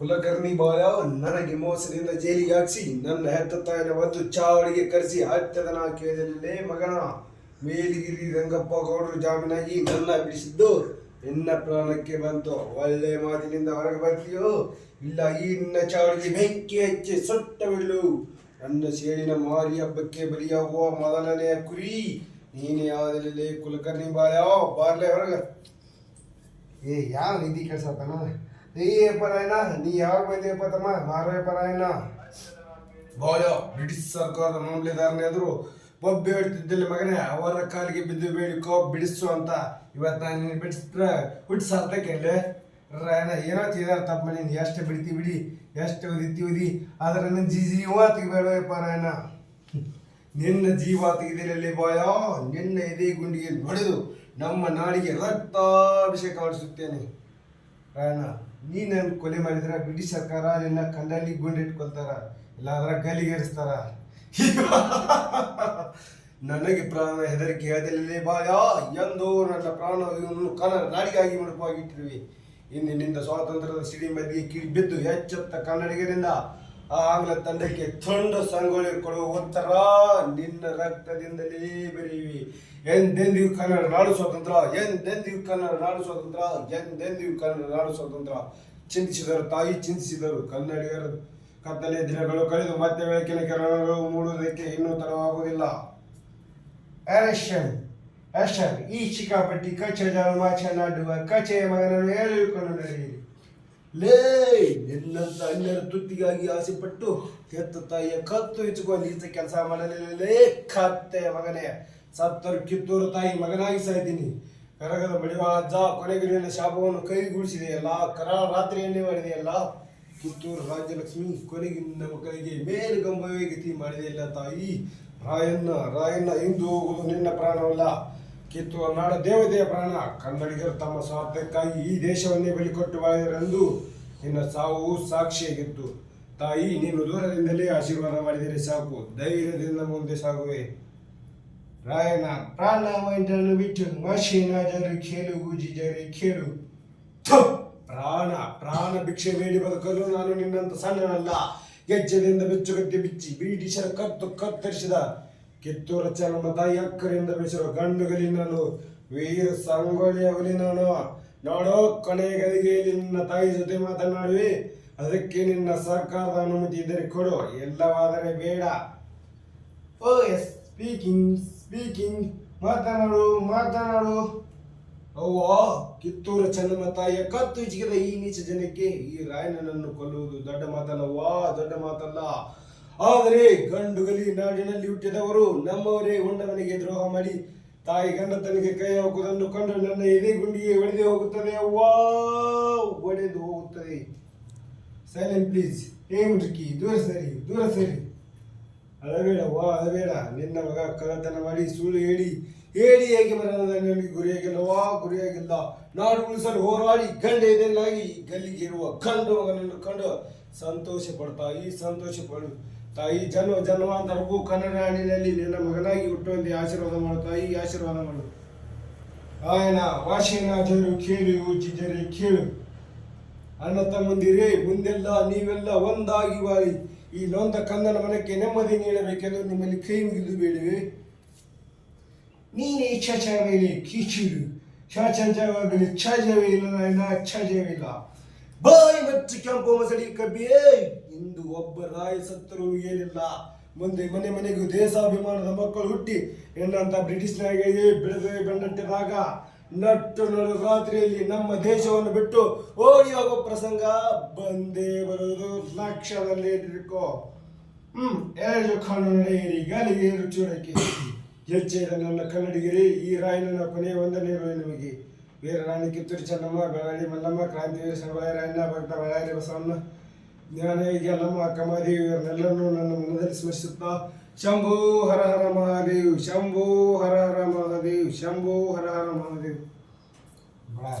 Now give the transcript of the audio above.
ಕುಲಕರ್ಣಿ ಬಾಯ ನನಗೆ ಮೋಸದಿಂದ ಜೈಲಿಗೆ ಹಾಕಿಸಿ, ನನ್ನ ಹೆತ್ತ ತಾಯಿನ ಒದ್ದು ಚಾವಳಿಗೆ ಕರೆಸಿ ಹತ್ಯದ ನಾ ಮಗನ ಮೇಲಿಗಿರಿ ರಂಗಪ್ಪ ಗೌಡರು ಜಾಮೀನಾಗಿ ನನ್ನ ಬಿಡಿಸಿದ್ದು. ನಿನ್ನ ಪ್ರಾಣಕ್ಕೆ ಬಂತು. ಒಳ್ಳೆ ಮಾತಿನಿಂದ ಹೊರಗೆ ಬರ್ತೀಯೋ? ಇಲ್ಲ, ಈ ನಿನ್ನ ಚಾವಳಿಗೆ ಬೆಂಕಿ ಹಚ್ಚಿ ಸುಟ್ಟ ಬಿಡು ನನ್ನ ಸೇಡಿನ ಮಾರಿ ಹಬ್ಬಕ್ಕೆ ಬಲಿಯಾಗುವ ಮೊದಲನೆಯ ಕುರಿ ನೀನೇ ಆದಲೇ ಕುಲಕರ್ಣಿ ಬಾಯ ಬಾರ್ಲೆ ಹೊರಗ. ಏ ಯಾವ ನಿಧಿ ಕೆಲ್ಸತ್ತನ ಏ ಪರಾಯಣ ನೀ ಯಾವಾಗ ಬಂದಿಯಪ್ಪ ತಮ್ಮ ಮಾರೇ ಪರಾಯಣ ಬಾಯೋ, ಬ್ರಿಟಿಷ್ ಸರ್ಕಾರದ ಮಾಮಲೆದಾರನ ಎದುರು ಬೊಬ್ಬೆ ಹೇಳ್ತಿದ್ದಿಲ್ಲ ಮಗನೇ, ಅವರ ಕಾಲಿಗೆ ಬಿದ್ದು ಬೇಡಿಕೋ ಬಿಡಿಸು ಅಂತ. ಇವತ್ತು ನಾನು ಬಿಡಿಸಿದ್ರೆ ಹುಟ್ಟು ಸಾರ್ಥಕ್ಕೆ ರಾಯಣ ಏನೋ ತಿದಾರ ತಪ್ಪ ನೀನು ಎಷ್ಟು ಬಿಡ್ತಿ ಬಿಡಿ, ಎಷ್ಟು ಓದಿತಿ ಓದಿ. ಆದ್ರೆ ನನ್ನ ಜಿ ಜೀವ ತೆಗಿಬೇಡಪ್ಪ ರಾಯಣ ನಿನ್ನ ಜೀವ ತೆಗೆದಿರಲಿ ಬಾಯ, ನಿನ್ನ ಎದೆ ಗುಂಡಿಗೆ ಹೊಡೆದು ನಮ್ಮ ನಾಡಿಗೆ ರಕ್ತಾಭಿಷೇಕ ಮಾಡಿಸುತ್ತೇನೆ. ರಾಯಣ್ಣ ನೀ ನನ್ನ ಕೊಲೆ ಮಾಡಿದ್ರೆ ಬ್ರಿಟಿಷ್ ಸರ್ಕಾರ ನಿನ್ನ ಕಂಡಲ್ಲಿ ಗುಂಡಿಟ್ಕೊಳ್ತಾರ ಇಲ್ಲಾಂದ್ರೆ ಗಲಿಗೇರಿಸ್ತಾರ ನನಗೆ ಪ್ರಾಣ ಹೆದರಿಕೆ ಬಾ ಬಾಯ ಎಂದು ನನ್ನ ಪ್ರಾಣ ಇವನು ಕನ್ನಡ ನಾಡಿಗಾಗಿ ಇನ್ನು ಇಂದಿನಿಂದ ಸ್ವಾತಂತ್ರ್ಯದ ಸಿಡಿ ಮಧ್ಯೆ ಕಿಡಿ ಬಿದ್ದು ಎಚ್ಚೆತ್ತ ಕನ್ನಡಿಗರಿಂದ ಆಂಗ್ಲ ತಂಡಕ್ಕೆ ತುಂಡು ಸಂಗೊಳ್ಳಿ ಕೊಡುವ ಉತ್ತರ, ನಿನ್ನ ರಕ್ತದಿಂದಲೇ ಬೆರೆಯುವಿ. ಎಂದೆಂದಿಗೂ ಕನ್ನಡ ನಾಡು ಸ್ವಾತಂತ್ರ್ಯ, ಎಂದೆಂದಿಗೂ ಕನ್ನಡ ನಾಡು ಸ್ವಾತಂತ್ರ್ಯ, ಎಂದೆಂದಿಗೂ ಕನ್ನಡ ನಾಡು ಸ್ವಾತಂತ್ರ್ಯ. ಚಿಂತಿಸಿದರು ತಾಯಿ, ಚಿಂತಿಸಿದರು ಕನ್ನಡಿಗರು. ಕತ್ತಲೆ ದಿನಗಳು ಕಳೆದು ಮತ್ತೆ ಬೆಳಕಿನ ಕಿರಣಗಳು ಮೂಡುವುದಕ್ಕೆ ಇನ್ನೂ ತಡವಾಗುವುದಿಲ್ಲ. ಆಕ್ಷನ್ ಆಕ್ಷನ್ ಈ ಚಿಕ್ಕಾಪಟ್ಟಿ ಕಚ್ಚೆ ಮಾಚೆ ನಾಡುವ ಕಚ್ಚೆಯ ಮಗನನ್ನು ಹೇಳಿಕೊಂಡು ನಡೆಯಿರಿ. ಲೇ, ನಿನ್ನಂತ ಅನ್ಯರ ತುತ್ತಿಗಾಗಿ ಆಸೆಪಟ್ಟು ಹೆತ್ತ ತಾಯಿಯ ಕತ್ತು ಹೆಚ್ಚುಕೋ ನೀಚ ಕೆಲಸ ಮಾಡಲಿಲ್ಲೇ ಕತ್ತೆ ಮಗನೇ. ಸತ್ತರು ಕಿತ್ತೂರು ತಾಯಿ ಮಗನಾಗಿ ಸಾಯ್ತೀನಿ. ಕರಗದ ಬಡಿವಾಳ ಅಜ್ಜ, ಕೊನೆಗಿರಿಯನ ಶಾಪವನ್ನು ಕೈಗೂಡಿಸಿದೆಯಲ್ಲ ಕರಾಳ ರಾತ್ರಿಯನ್ನೇ ಮಾಡಿದೆಯಲ್ಲ ಕಿತ್ತೂರು ರಾಜ್ಯಲಕ್ಷ್ಮಿ ಕೊನೆಗೆ ನಿನ್ನ ಮಕ್ಕಳಿಗೆ ಮೇಲುಗಂಬವೇ ಗತಿ ಮಾಡಿದೆಯಲ್ಲ ತಾಯಿ. ರಾಯಣ್ಣ ರಾಯಣ್ಣ ಇಂದು ಹೋಗುವುದು ನಿನ್ನ ಪ್ರಾಣವಲ್ಲ. ಕಿತ್ತೂರು ನಾಡ ದೇವತೆಯ ಪ್ರಾಣ. ಕನ್ನಡಿಗರು ತಮ್ಮ ಸ್ವಾರ್ಥಕ್ಕಾಗಿ ಈ ದೇಶವನ್ನೇ ಬಲಿಕೊಟ್ಟು ಬಾಳಿದರೆಂದು ನಿನ್ನ ಸಾವು ಸಾಕ್ಷಿಯಾಗಿತ್ತು. ತಾಯಿ, ನೀನು ದೂರದಿಂದಲೇ ಆಶೀರ್ವಾದ ಮಾಡಿದರೆ ಸಾಕು. ಧೈರ್ಯದಿಂದ ಮುಂದೆ ಸಾಗುವೆ. ರಾಯಣ್ಣ, ಪ್ರಾಣ ಮೈಂಡನ್ನು ಬಿಟ್ಟು ಮಷೀನ ಜರಿ ಖೇಲು ಜರಿ ಖೇಲು! ಪ್ರಾಣ ಪ್ರಾಣ ಭಿಕ್ಷೆ ಬೇಡಿ ಬದುಕಲು ನಾನು ನಿನ್ನಂತ ಸಣ್ಣನಲ್ಲ. ಗೆಜ್ಜೆದಿಂದ ಬೆಚ್ಚುಗತ್ತಿ ಬಿಚ್ಚಿ ಬ್ರಿಟಿಷರ ಕತ್ತು ಕತ್ತರಿಸಿದ ಕಿತ್ತೂರ ಚೆನ್ನಮ್ಮ ತಾಯಿ ಅಕ್ಕರಿಂದ ಬೆಳೆಸಿರುವ ಗಂಡುಗಲಿ ನಾನು, ವೀರ ಸಂಗೊಳ್ಳಿ ನಾನು. ನೋಡೋ ಕೊನೆ ಗದಿಗೆಯಲ್ಲಿ ನಿನ್ನ ತಾಯಿ ಜೊತೆ ಮಾತನಾಡುವೆ. ಅದಕ್ಕೆ ನಿನ್ನ ಸರ್ಕಾರದ ಅನುಮತಿ ಇದ್ದರೆ ಕೊಡು. ಎಲ್ಲವಾದರೆ ಬೇಡ. Oh, S. Speaking speaking. ಮಾತನಾಡು ಮಾತನಾಡು. ಅವ್ವ ಕಿತ್ತೂರು ಚೆನ್ನಮ್ಮ ತಾಯಿಯ ಕತ್ತು ಚಿಗಿದ ಈ ನೀಚ ಜನಕ್ಕೆ ಈ ರಾಯಣ್ಣನನ್ನು ಕೊಲ್ಲುವುದು ದೊಡ್ಡ ಮಾತಲ್ಲವ್ವ ದೊಡ್ಡ ಮಾತಲ್ಲ. ಆದರೆ ಗಂಡುಗಲಿ ನಾಡಿನಲ್ಲಿ ಹುಟ್ಟಿದವರು ನಮ್ಮವರೇ ಉಂಡವನಿಗೆ ದ್ರೋಹ ಮಾಡಿ, ತಾಯಿ ಗಂಡ ತನಗೆ ಕೈ ಹಾಕುವುದನ್ನು ಕಂಡು ನನ್ನ ಎದೆ ಗುಂಡಿಗೆ ಒಡೆದು ಹೋಗುತ್ತದೆ. ಅವ್ವಾ, ಒಡೆದು ಹೋಗುತ್ತದೆ. Silent please. ಏ ಮುದುಕಿ, ದೂರ ಸರಿ ದೂರ ಸರಿ. ಅಳಬೇಡವ್ವ, ಅಳಬೇಡ. ನಿನ್ನ ಮಗ ಕಳ್ಳತನ ಮಾಡಿ ಸುಳ್ಳು ಹೇಳಿ ಹೇಳಿ ಹೇಗೆ ಮರಣದ ನನಗೆ ಗುರಿಯಾಗಿಲ್ಲವಾ ಗುರಿಯಾಗಿಲ್ಲ. ನಾಡು ಉಳಿಸಲು ಹೋರಾಡಿ, ಗಂಡ ಇದೆಲ್ಲಾಗಿ ಗಲ್ಲಿಗೆ ಇರುವ ಕಂಡು ಮಗನನ್ನು ಕಂಡು ಸಂತೋಷ ಪಡ್ತಾಯಿ ಸಂತೋಷ ಪಡು ತಾಯಿ, ಜನ್ಮ, ಜನ್ಮಾಂತರಕ್ಕೂ ಕನ್ನಡ ನಾಡಿನಲ್ಲಿ ನಿನ್ನ ಮಗನಾಗಿ ಹುಟ್ಟುವಂತೆ ಆಶೀರ್ವಾದ ಮಾಡು ತಾಯಿ, ಆಶೀರ್ವಾದ ಮಾಡು. ಆಯನ ವಾಶಿನಾಥರು ಕೇಳಿ ಜಿಜರೆ ಕೇಳು. ಅಣ್ಣ ತಮ್ಮಂದಿರೇ, ಮುಂದೆಲ್ಲ ನೀವೆಲ್ಲ ಒಂದಾಗಿ ಬಾರಿ. ಈ ನೊಂದ ಕಂದನ ಮನಕ್ಕೆ ನೆಮ್ಮದಿ ನೀಡಬೇಕೆಂದು ನಿಮ್ಮಲ್ಲಿ ಕೈ ಮುಗಿದು ಬೇಡಿವೆ. ನೀನೇ ಚಚವೇಲಿ ಕಿಚಿಡು. ಚಾಜವೇ ಇಲ್ಲ ನಾಯನ ಛಜವಿಲ್ಲ ಬಾಯಿ ಮಚ್ಚಿ ಕೆಂಪು ಮಸಳಿ ಕಬ್ಬಿಯೇ ಇಂದು ಒಬ್ಬ ರಾಯ ಸತ್ತರೂ ಏನಿಲ್ಲ. ಮುಂದೆ ಮನೆ ಮನೆಗೂ ದೇಶಾಭಿಮಾನದ ಮಕ್ಕಳು ಹುಟ್ಟಿ ಎನ್ನಂತ ಬ್ರಿಟಿಷ್ ನಾಯಿಗಳಿಗೆ ಬೆಳೆದು ಬೆನ್ನಟ್ಟಿದಾಗ ನಟ್ಟು ನಡು ರಾತ್ರಿಯಲ್ಲಿ ನಮ್ಮ ದೇಶವನ್ನು ಬಿಟ್ಟು ಓಡಿ ಹೋಗೋ ಪ್ರಸಂಗ ಬಂದೇ ಬರೋದು ಲಕ್ಷದಲ್ಲಿ ಇಟ್ಕೋ ಹ್ಮ್ ಎರಡು ಕಣ್ಣು ನಡೆಯಿರಿ, ಗಾಲಿಗೆ ರುಚುಡಕ್ಕೆ ಹೆಜ್ಜೆಯ ನನ್ನ ಕನ್ನಡಿಗಿರಿ, ಈ ರಾಯನ ಕೊನೆಯ ಒಂದನೇ ನಿಮಗೆ ವೀರ ರಾಣಿ ಕಿತ್ತೂರು ಚೆನ್ನಮ್ಮ ಬೆಳಗಾವಿ ಮಲ್ಲಮ್ಮ ಕ್ರಾಂತಿವೀರ ಸಂಗೊಳ್ಳಿ ರಾಯಣ್ಣ ಭಕ್ತ ಬಳ್ಳಾರಿ ಬಸವಣ್ಣ ಜ್ಞಾನಯೋಗಿ ಅಲ್ಲಮ್ಮ ಅಕ್ಕಮಾದೇವಿ ಇವರನ್ನೆಲ್ಲರನ್ನೂ ನನ್ನ ಮನದಲ್ಲಿ ಸ್ಮರಿಸುತ್ತಾ ಶಂಭು ಹರ ಹರ ಮಹಾದೇವ್ ಶಂಭು ಹರ ಹರ ಮಹಾದೇವ್ ಶಂಭು ಹರ ಹರ ಮಹಾದೇವ್ ಬಳ